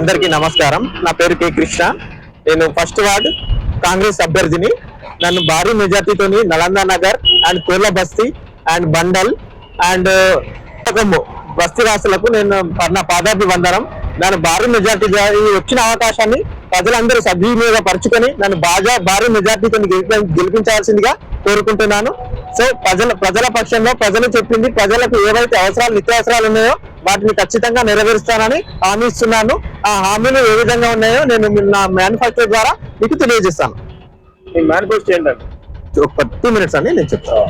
అందరికీ నమస్కారం. నా పేరు కె కృష్ణ. నేను ఫస్ట్ వార్డ్ కాంగ్రెస్ అభ్యర్థిని. నన్ను భారీ మెజార్టీతోని Nalanda Nagar and Korla Basti and bundle and బస్తీ రాష్ట్రాలకు నేను నా పాదాభి వందనం నన్ను భారీ మెజార్టీ వచ్చిన అవకాశాన్ని ప్రజలందరూ సద్వినియోగపరుచుకొని నన్ను బాగా భారీ మెజార్టీతో గెలిపించాల్సిందిగా కోరుకుంటున్నాను. సో ప్రజల ప్రజల పక్షంలో ప్రజలు చెప్పింది ప్రజలకు ఏవైతే అవసరాలు నిత్యావసరాలు ఉన్నాయో వాటిని ఖచ్చితంగా నెరవేరుస్తానని హామీ ఇస్తున్నాను ఆ హామీలు ఏ విధంగా ఉన్నాయో నేను నా మేనిఫెస్టో ద్వారా మీకు తెలియజేస్తాను. మీ మేనిఫెస్టో ఒక టూ మినిట్స్ అని నేను చెప్తాను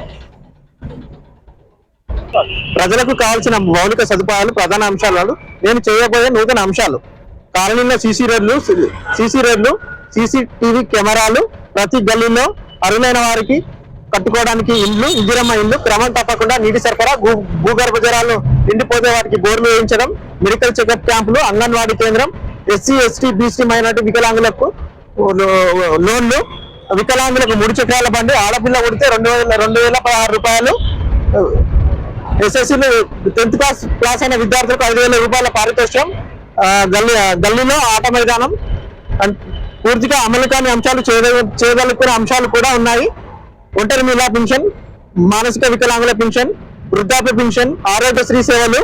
ప్రజలకు కావాల్సిన మౌలిక సదుపాయాలు ప్రధాన అంశాలు నేను చేయబోయే నూతన అంశాలు. కాలనీలో సీసీ రోడ్లు సీసీ రోడ్లు సీసీటీవీ కెమెరాలు ప్రతి గల్లీలో అరులైన వారికి కట్టుకోవడానికి ఇండ్లు ఇందిరమ్మ ఇండ్లు క్రమం తప్పకుండా నీటి సరఫరా భూ- భూగర్భ జలాలు నిండిపోతే వాటికి బోర్లు వేయించడం మెడికల్ చెకప్ క్యాంపులు అంగన్వాడీ కేంద్రం ఎస్సీ ఎస్టీ బీసీ మైనార్టీ వికలాంగులకు లోన్లు వికలాంగులకు మూడు చక్రాల బండి ఆడపిల్ల కొడితే రెండు వేల రెండు వేల పదహారు రూపాయలు. ఎస్ఎస్సీలు టెన్త్ క్లాస్ క్లాస్ అయిన విద్యార్థులకు ఐదు వేల రూపాయల పారితోషికం గల్లీ గల్లీలో ఆట మైదానం పూర్తిగా అమలు కాని అంశాలు చేయగ- చేయగలుగుతున్న అంశాలు కూడా ఉన్నాయి. ఒంటరి మహిళా పెన్షన్ మానసిక వికలాంగుల పెన్షన్ వృద్ధాప్య పెన్షన్ ఆరోగ్యశ్రీ సేవలు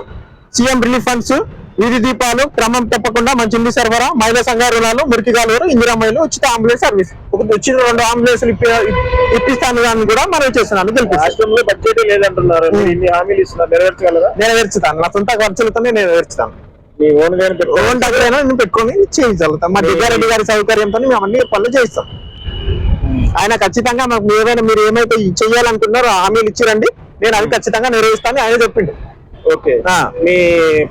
సీఎం రిలీఫ్ ఫండ్స్ వీధి దీపాలు క్రమం తప్పకుండా మంచినీటి సరఫరా మహిళా సంఘ రుణాలు మురికి కాలువలు ఇందిరామహిళలు ఉచిత అంబులెన్స్ సర్వీస్. ఉచిత రెండు అంబులెన్స్లు ఇప్పి ఇప్పిస్తాను అని కూడా మనం చేస్తున్నాను రాష్ట్రంలో బడ్జెట్ లేదంటున్నారు. మీరు ఇన్ని హామీలు ఇస్తున్నారు? నెరవేర్చగలరా? నెరవేర్చుతాను. నా సొంత ఖర్చులతోనే నెరవేర్చుతాను. మీ ఓన్ ఓన్ దగ్గరైనా నేను పెట్టుకొని చేయగలుగుతాం మా దిగ్గారెడ్డి గారి సౌకర్యంతో మేము అన్ని పనులు చేయిస్తాం. ఆయన ఖచ్చితంగా మాకు ఏమైనా మీరు ఏమైతే చేయాలనుకున్నారో హామీలు ఇచ్చిరండి. నేను అవి ఖచ్చితంగా నెరవేరుస్తాను ఆయన చెప్పిండు. ఓకే. మీ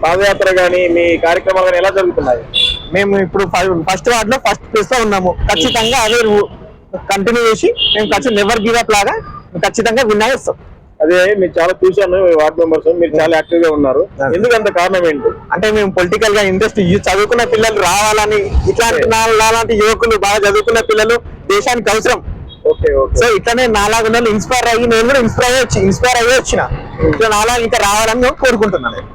పాదయాత్ర గానీ మీ కార్యక్రమాలు గానీ ఎలా జరుగుతున్నాయి? మేము ఇప్పుడు ఫస్ట్ వార్డ్లో ఫస్ట్ ప్లేస్లో ఉన్నాము. ఖచ్చితంగా అదే కంటిన్యూ చేసి మేము ఖచ్చితంగా నెవర్ గివ్ అప్ లాగా ఖచ్చితంగా విన్ అయ్యేస్తాం అదే మీరు చాలా చూశాను మీ వార్డ్ మెంబర్స్ మీరు చాలా యాక్టివ్గా ఉన్నారు. ఆ. ఎందుకు అంత కారణం ఏంటి? అంటే మేము పొలిటికల్గా ఇంట్రెస్ట్ చదువుకున్న పిల్లలు రావాలని ఇట్లాంటి నాలాంటి యువకులు బాగా చదువుకున్న పిల్లలు దేశానికి అవసరం. Okay okay. సో ఇట్లానే నాలాగా ఉన్న ఇన్స్పైర్ అయ్యి నేను కూడా ఇన్స్పైర్ అయ్యి ఇన్స్పైర్ అయ్యి వచ్చిన. ఇట్లా నాలా ఇంకా రావాలని నేను కోరుకుంటున్నాను నేను.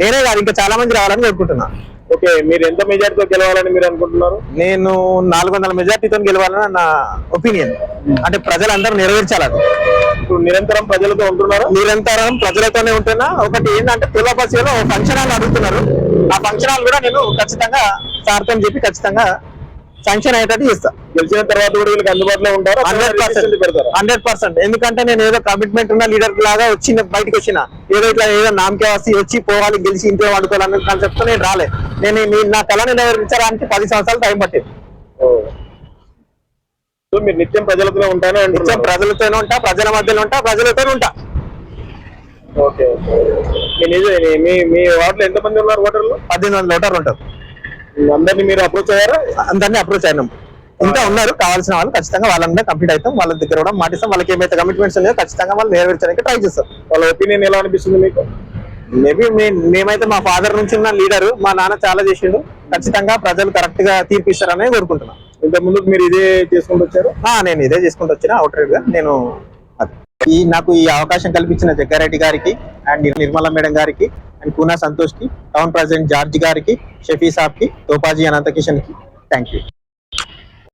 నేనే కాదు ఇంకా చాలా మంది రావాలని కోరుకుంటున్నాను ఓకే మీరు ఎంత మెజార్టీతో గెలవాలని మీరు అనుకుంటున్నారు? నేను నాలుగు వందల మెజార్టీతో గెలవాలని నా ఒపీనియన్ అంటే ప్రజలందరూ నెరవేర్చాలి అది. ఇప్పుడు నిరంతరం ప్రజలతో ఉంటున్నారా? నిరంతరం ప్రజలతోనే ఉంటున్నా. ఒకటి ఏంటంటే తులపసిలో ఫంక్షన్ హాల్ అడుగుతున్నారు. ఆ ఫంక్షన్ హాల్ కూడా నేను ఖచ్చితంగా సార్తో చెప్పి ఖచ్చితంగా శాంక్షన్ అయ్యేటట్టు చేస్తా. గెలిచిన తర్వాత కూడా వీళ్ళకి అందుబాటులో ఉంటారా? Hundred percent. Hundred percent. ఎందుకంటే నేను ఏదో కమిట్మెంట్ ఉన్న లీడర్ లాగా వచ్చిన బయటకు వచ్చిన ఏదో ఇట్లా ఏదో నామకే వస్తే వచ్చి పోవాలి గెలిచి ఇంట్లో వండుకోవాలనే కాన్సెప్ట్తో నేను రాలే. నేను నా కళని నెరవేర్చడానికి పది సంవత్సరాలు టైం పట్టింది. సో మీరు నిత్యం ప్రజలతో ఉంటానే నిత్యం ప్రజలతోనే ఉంటా ప్రజల మధ్యలో ఉంటా ప్రజలతోనే ఉంటా. ఓకే మీ మీ మీ వార్డులో ఎంత మంది ఉన్నారు ఓటర్లు పద్దెనిమిది వందల ఓటర్లు ఉంటారు. అందరినీ మీరు అప్రోచ్ అయ్యారా? అందరినీ అప్రోచ్ అయినాం ఇంకా ఉన్నారు కావాల్సిన వాళ్ళు ఖచ్చితంగా వాళ్ళందరూ కంప్లీట్ అవుతాం. వాళ్ళ దగ్గర కూడా మాటిస్తాం. వాళ్ళకి ఏమైతే కమిట్మెంట్స్ ఉన్నాయో ఖచ్చితంగా వాళ్ళు నెరవేర్చడానికి ట్రై చేస్తాం వాళ్ళ ఒపీనియన్ ఎలా అనిపిస్తుంది మీకు? మేబీ మేమైతే మా ఫాదర్ నుంచి ఉన్న లీడర్ మా నాన్న చాలా చేసిండు. ఖచ్చితంగా ప్రజలు కరెక్ట్గా తీర్పిస్తారని కోరుకుంటున్నాను ఇంత ముందు మీరు ఇదే చేసుకుంటూ వచ్చారు? ఆ, నేను ఇదే చేసుకుంటూ వచ్చిన అవుటర్గా నేను. ఈ నాకు ఈ అవకాశం కల్పించిన జగ్గారెడ్డి గారికి అండ్ నిర్మల మేడం గారికి అండ్ కూనా సంతోష్ కి టౌన్ ప్రెసిడెంట్ జార్జ్ గారికి షఫీ సాబ్ కి తోపాజీ అనంత కిషన్ కి థ్యాంక్ యూ